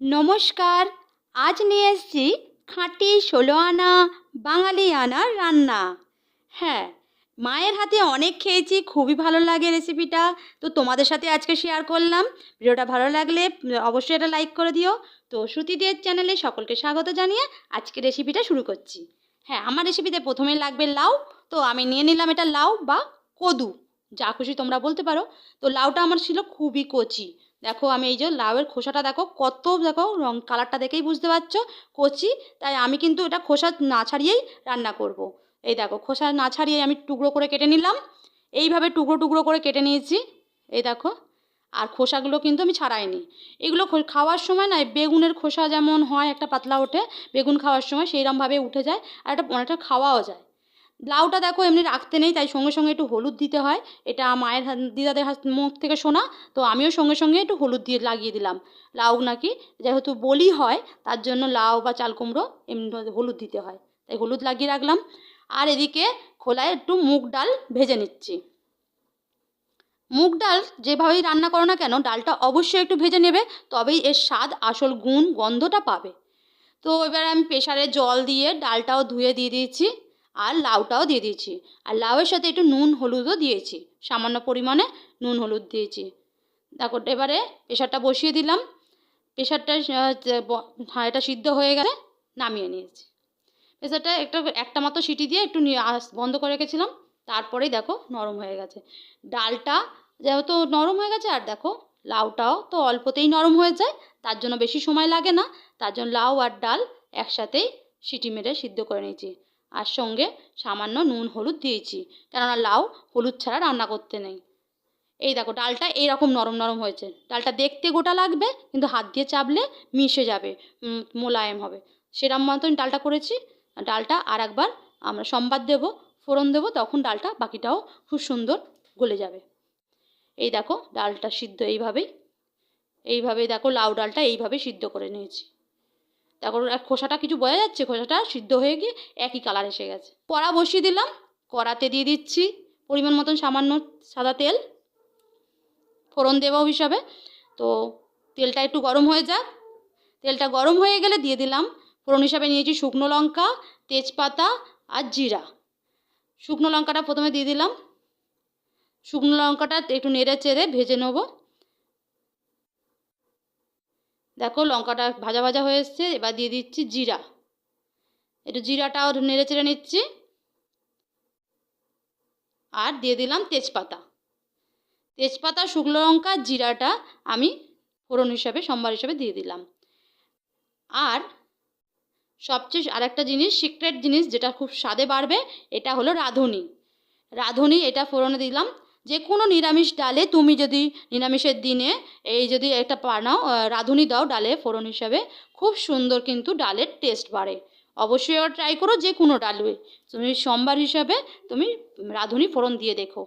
নমস্কার, আজ নিয়ে এসেছি খাঁটি ষোলো আনা বাঙালি আনা রান্না। হ্যাঁ মায়ের হাতে অনেক খেয়েছি, খুবই ভালো লাগে রেসিপিটা। তো তোমাদের সাথে আজকে শেয়ার করলাম। ভিডিওটা ভালো লাগলে অবশ্যই এটা লাইক করে দিও। তো শ্রুতিদের চ্যানেলে সকলকে স্বাগত জানিয়ে আজকে রেসিপিটা শুরু করছি। হ্যাঁ আমার রেসিপিতে প্রথমে লাগবে লাউ। তো আমি নিয়ে নিলাম এটা লাউ বা কদু। যা খুশি তোমরা বলতে পারো। তো লাউটা আমার ছিল খুবই কচি। দেখো আমি এই যে লাউয়ের খোসাটা দেখো কত দেখো রং কালারটা দেখেই বুঝতে পারছ? কচি, তাই আমি কিন্তু এটা খোসা না ছাড়িয়েই রান্না করব। এই দেখো খোসা না ছাড়িয়ে আমি টুকরো করে কেটে নিলাম। এইভাবে টুকরো টুকরো করে কেটে নিয়েছি। এই দেখো, আর খোসাগুলো কিন্তু আমি ছাড়াইনি। এগুলো খাওয়ার সময় না বেগুনের খোসা যেমন হয় একটা পাতলা ওঠে, বেগুন খাওয়ার সময় সেইরকমভাবে উঠে যায়, আর এটা অনেকটা খাওয়াও যায়। লাউটা দেখো এমনি রাখতে নেই, তাই সঙ্গে সঙ্গে একটু হলুদ দিতে হয়। এটা মায়ের দিদাদের হাত মুখ থেকে শোনা, তো আমিও সঙ্গে সঙ্গে একটু হলুদ দিয়ে লাগিয়ে দিলাম। লাউ নাকি, যেহেতু বলি হয়, তার জন্য লাউ বা চাল কুমড়ো এমনি হলুদ দিতে হয়, তাই হলুদ লাগিয়ে রাখলাম। আর এদিকে খোলায় একটু মুগ ডাল ভেজে নিচ্ছি। মুগ ডাল যেভাবেই রান্না করো না কেন, ডালটা অবশ্যই একটু ভেজে নেবে, তবেই এর স্বাদ, আসল গুণ, গন্ধটা পাবে। তো এবার আমি প্রেশারে জল দিয়ে ডালটাও ধুয়ে দিয়ে দিয়েছি। আর লাউটাও দিয়ে দিয়েছি। আর লাউয়ের সাথে একটু নুন হলুদও দিয়েছি। সামান্য পরিমাণে নুন হলুদ দিয়েছি। দেখো, এবারে প্রেশারটা বসিয়ে দিলাম। প্রেশারটা হাঁড়িটা সিদ্ধ হয়ে গেলে নামিয়ে নিয়েছি। প্রেশারটা একটা একটা মাত্র সিটি দিয়ে একটু বন্ধ করে রেখেছিলাম। তারপরেই দেখো, নরম হয়ে গেছে। ডালটা যেহেতু নরম হয়ে গেছে, আর দেখো, লাউটাও তো অল্পতেই নরম হয়ে যায়, তার জন্য বেশি সময় লাগে না। তার জন্য লাউ আর ডাল একসাথেই সিটি মেরে সিদ্ধ করে নিয়েছি। আর সঙ্গে সামান্য নুন, হলুদ দিয়েছি। কেননা লাউ, হলুদ ছাড়া রান্না করতে নেই। এই দেখো, ডালটা এইরকম নরম নরম হয়েছে। ডালটা দেখতে গোটা লাগবে, কিন্তু হাত দিয়ে চাপলে মিশে যাবে মোলায়েম হবে। সেরম মতন ডালটা করেছি। ডালটা আর একবার আমরা সম্বাদ দেব, ফোড়ন দেবো, তখন ডালটা বাকিটাও খুব সুন্দর গলে যাবে। এই দেখো, ডালটা সিদ্ধ এইভাবেই। এইভাবে দেখো, লাউ ডালটা এইভাবে সিদ্ধ করে নিয়েছি। আর খোসাটা কিছু বোঝা যাচ্ছে? খোসাটা সিদ্ধ হয়ে গিয়ে একই কালার এসে গেছে। কড়া বসিয়ে দিলাম। কড়াতে দিয়ে দিচ্ছি পরিমাণ মতন সামান্য সাদা তেল, ফোড়ন দেবো হিসাবে। তো তেলটা একটু গরম হয়ে যাক। তেলটা গরম হয়ে গেলে দিয়ে দিলাম। ফোড়ন হিসাবে নিয়েছি শুকনো লঙ্কা, তেজপাতা আর জিরা। শুকনো লঙ্কাটা প্রথমে দিয়ে দিলাম। শুকনো লঙ্কাটা একটু নেড়ে চেড়ে ভেজে নেব। দেখো লঙ্কাটা ভাজা ভাজা হয়ে এসছে, এবার দিয়ে দিচ্ছি জিরা। একটু জিরাটাও নেড়ে চেড়ে নিচ্ছি। আর দিয়ে দিলাম তেজপাতা। তেজপাতা, শুকনো লঙ্কা, জিরাটা আমি ফোড়ন হিসাবে, সম্বার হিসাবে দিয়ে দিলাম। আর সবচেয়ে আরেকটা জিনিস, সিক্রেট জিনিস যেটা খুব স্বাদে বাড়বে, এটা হলো রাঁধুনি। রাঁধুনি, এটা ফোড়নে দিলাম। যে কোনো নিরামিষ ডালে তুমি যদি নিরামিষের দিনে এই যদি একটা বানাও রাঁধুনি দাও ডালে ফোড়ন হিসাবে, খুব সুন্দর কিন্তু ডালের টেস্ট বাড়ে। অবশ্যই ট্রাই করো যে কোনো ডালে। তুমি সোমবার হিসাবে তুমি রাঁধুনি ফোড়ন দিয়ে দেখো।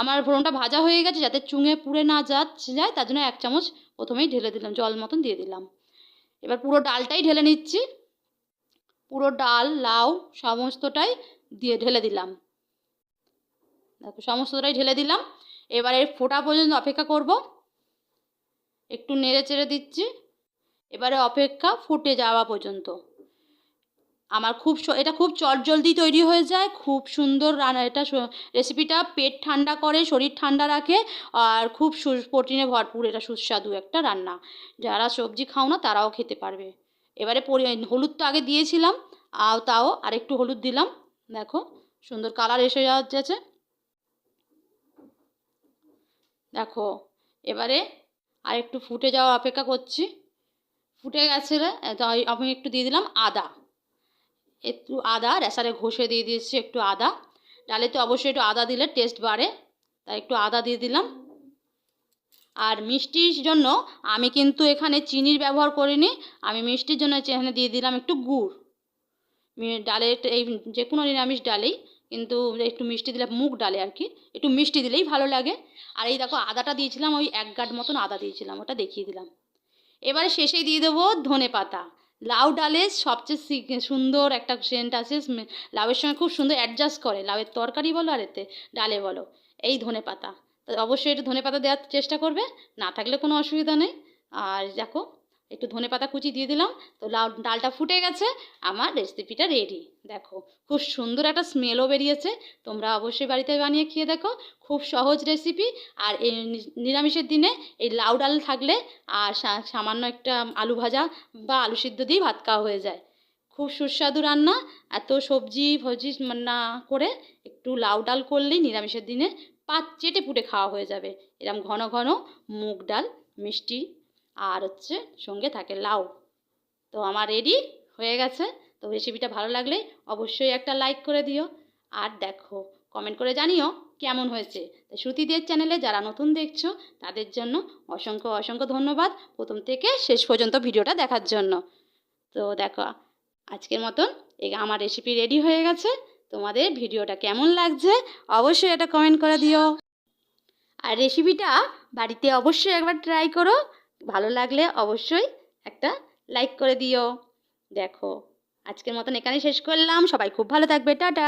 আমার ফোড়নটা ভাজা হয়ে গেছে যাতে চুঙে পুড়ে না যাচ্ছে, যায়, তার জন্য এক চামচ প্রথমেই ঢেলে দিলাম, জল মতন দিয়ে দিলাম। এবার পুরো ডালটাই ঢেলে নিচ্ছি। পুরো ডাল, লাউ, সমস্তটাই দিয়ে ঢেলে দিলাম। দেখো সমস্তটাই ঢেলে দিলাম। এবারে ফোটা পর্যন্ত অপেক্ষা করব। একটু নেড়ে চেড়ে দিচ্ছি। এবারে অপেক্ষা ফুটে যাওয়া পর্যন্ত। আমার খুব এটা খুব চটজলদি তৈরি হয়ে যায়। খুব সুন্দর রান্না। এটা রেসিপিটা পেট ঠান্ডা করে, শরীর ঠান্ডা রাখে আর খুব সু- প্রোটিনে ভরপুর। এটা সুস্বাদু একটা রান্না। যারা সবজি খাও না, তারাও খেতে পারবে। এবারে হলুদ তো আগে দিয়েছিলাম। আর তাও আরেকটু হলুদ দিলাম। দেখো, সুন্দর কালার এসে যাওয়া যাচ্ছে। দেখো, এবারে আর একটু ফুটে যাওয়া অপেক্ষা করছি। ফুটে গেছে তাই আমি একটু দিয়ে দিলাম আদা। একটু আদা রেসারে ঘষে দিয়ে দিয়েছি একটু আদা। ডালে তো অবশ্যই একটু আদা দিলে টেস্ট বাড়ে, তাই একটু আদা দিয়ে দিলাম। আর মিষ্টির জন্য আমি কিন্তু এখানে চিনির ব্যবহার করিনি, আমি মিষ্টির জন্য এখানে দিয়ে দিলাম একটু গুড়। ডালে এই যে কোনো নিরামিষ ডালেই কিন্তু একটু মিষ্টি দিলে মুগ ডালে আর কি, একটু মিষ্টি দিলেই ভালো লাগে। আর এই দেখো আদাটা দিয়েছিলাম, ওই এক গাঁট মতন আদা দিয়েছিলাম, ওটা দেখিয়ে দিলাম। এবারে শেষেই দিয়ে দেবো ধনে পাতা। লাউ ডালে সবচেয়ে সুন্দর একটা সেন্ট আছে লাউয়ের সঙ্গে খুব সুন্দর অ্যাডজাস্ট করে। লাউয়ের তরকারি বলো আর এতে ডালে বলো, এই ধনে পাতা। অবশ্যই একটু ধনে পাতা দেওয়ার চেষ্টা করবে, না থাকলে কোনো অসুবিধা নেই। আর দেখো একটু ধনে পাতা কুচি দিয়ে দিলাম, তো লাউ ডালটা ফুটে গেছে, আমার রেসিপিটা রেডি দেখো, খুব সুন্দর একটা স্মেলও বেরিয়েছে, তোমরা অবশ্যই বাড়িতে বানিয়ে খেয়ে দেখো, খুব সহজ রেসিপি আর এই নিরামিষের দিনে এই লাউ ডাল থাকলে, আর সামান্য একটা আলু ভাজা বা আলু সিদ্ধ দিয়ে ভাত খাওয়া হয়ে যায়। খুব সুস্বাদু রান্না, এত সবজি ফবজি না করে একটু লাউ ডাল করলেই নিরামিষের দিনে পাত চেটে পুটে খাওয়া হয়ে যাবে। এরম ঘন ঘন মুগ ডাল, মিষ্টি আর হচ্ছে সঙ্গে থাকে লাউ। তো আমার রেডি হয়ে গেছে। তো রেসিপিটা ভালো লাগলে অবশ্যই একটা লাইক করে দিও। আর দেখো কমেন্ট করে জানিও কেমন হয়েছে। তো শ্রুতিদের চ্যানেলে যারা নতুন দেখছ, তাদের জন্য অসংখ্য অসংখ্য ধন্যবাদ প্রথম থেকে শেষ পর্যন্ত ভিডিওটা দেখার জন্য। তো দেখো, আজকের মতন এই আমার রেসিপি রেডি হয়ে গেছে। তোমাদের ভিডিওটা কেমন লাগছে অবশ্যই এটা কমেন্ট করে দিও। আর রেসিপিটা বাড়িতে অবশ্যই একবার ট্রাই করো। ভালো লাগলে অবশ্যই একটা লাইক করে দিও। দেখো, আজকের মতন এখানে শেষ করলাম। সবাই খুব ভালো থাকবে। টাটা!